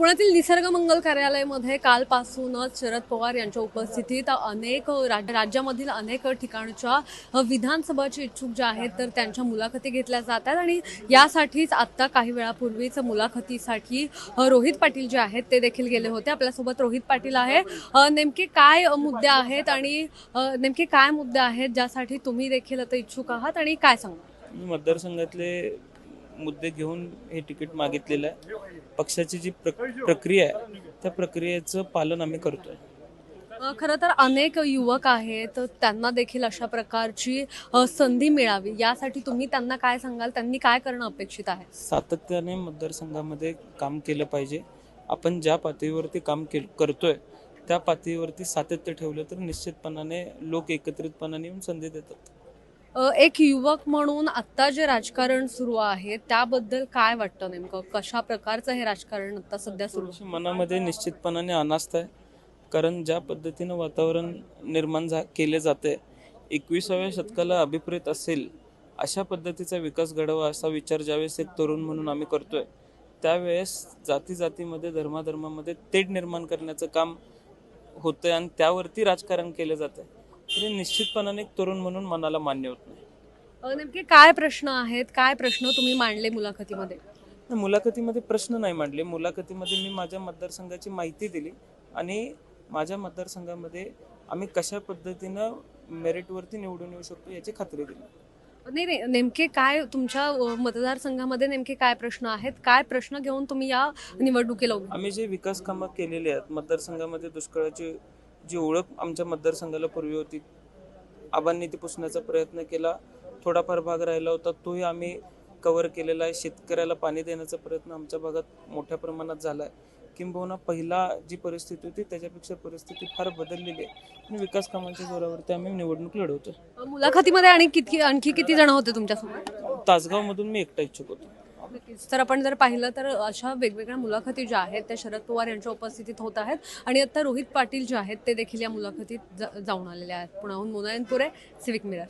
पुण्यातील निसर्ग मंगल कार्यालयामध्ये कालपासूनच शरद पवार यांच्या उपस्थितीत अनेक राज्यामधील अनेक ठिकाणच्या विधानसभाचे इच्छुक जे आहेत तर त्यांच्या मुलाखती घेतल्या जातात. आणि यासाठीच आत्ता काही वेळापूर्वीच मुलाखतीसाठी रोहित पाटील जे आहेत ते देखील गेले होते. आपल्यासोबत रोहित पाटील आहे. नेमके काय मुद्दे आहेत आणि नेमके काय मुद्दे आहेत ज्यासाठी तुम्ही देखील आता इच्छुक आहात आणि काय सांगा मतदारसंघातले मुद्दे घेऊन हे तिकीट मागितलेलं आहे. पक्षाची जी प्रक प्रक्रिया आहे त्या प्रक्रियेचं पालन आम्ही करतोय. खरं तर अनेक युवक आहेत त्यांना देखील अशा प्रकारची संधी मिळावी. यासाठी तुम्ही त्यांना काय सांगाल? त्यांनी काय करणं अपेक्षित आहे? सातत्याने मतदारसंघामध्ये काम केलं पाहिजे. आपण ज्या पातळीवरती काम केल करतोय त्या पातळीवरती सातत्य ठेवलं तर निश्चितपणाने लोक एकत्रितपणाने येऊन संधी देतात. एक युवक म्हणून आत्ता जे राजकारण सुरू आहे त्याबद्दल काय वाटतं नेमकं? कशा प्रकारचं हे राजकारण आता सध्या सुरू मनामध्ये निश्चितपणाने अनास्थ आहे. कारण ज्या पद्धतीनं वातावरण निर्माण झा केले जाते एकविसाव्या शतकाला अभिप्रेत असेल अशा पद्धतीचा विकास घडवा असा विचार ज्यावेळेस एक तरुण म्हणून आम्ही करतोय त्यावेळेस जाती जातीमध्ये धर्माधर्मामध्ये तेढ निर्माण करण्याचं काम होतं आणि त्यावरती राजकारण केलं जातं तरी निश्चितपणाने एक तरुण म्हणून मनाला मान्य होत नाही. अ, नेमके काय प्रश्न आहेत? काय प्रश्न तुम्ही मांडले मुलाखतीमध्ये? नाही, मुलाखतीमध्ये प्रश्न नाही मांडले. मुलाखतीमध्ये मी माझ्या मतदारसंघाची माहिती दिली आणि माझ्या मतदारसंघामध्ये आम्ही कशा पद्धतीनं मेरिटवरती निवडून येऊ शकतो याची खात्री दिली. नाही नाही. नेमके काय तुमच्या अ, मतदारसंघामध्ये नेमके काय प्रश्न आहेत? काय प्रश्न घेऊन तुम्ही या निवडणुकीला उभे? आम्ही जे विकास कामं केलेली आहेत मतदारसंघामध्ये दुष्काळाची जी ओळख आमच्या मतदारसंघाला पूर्वी होती. आबांनी ती पुसण्याचा प्रयत्न केला. थोडाफार भाग राहिला होता. तोही आम्ही कव्हर केलेला आहे. शेतकऱ्याला पाणी देण्याचा प्रयत्न आमच्या भागात मोठ्या प्रमाणात झाला आहे. किंबहुना पहिला जी परिस्थिती होती त्याच्यापेक्षा परिस्थिती फार बदललेली आहे. आणि विकास कामांच्या जोरावरती आम्ही निवडणूक लढवतो मुलाखतीमध्ये आणि किती आणखी किती जण होते तुमच्यासोबत? तासगावमधून मी एकटा इच्छुक होतो. नक्कीच तर आपण जर पाहिलं तर अशा वेगवेगळ्या मुलाखती ज्या आहेत त्या शरद पवार यांच्या उपस्थितीत होत आहेत आणि आता रोहित पाटील जे आहेत ते देखील या मुलाखतीत जा- जाऊन आलेले आहेत. पुण्याहून मुनायनपुरे सिविक मिरर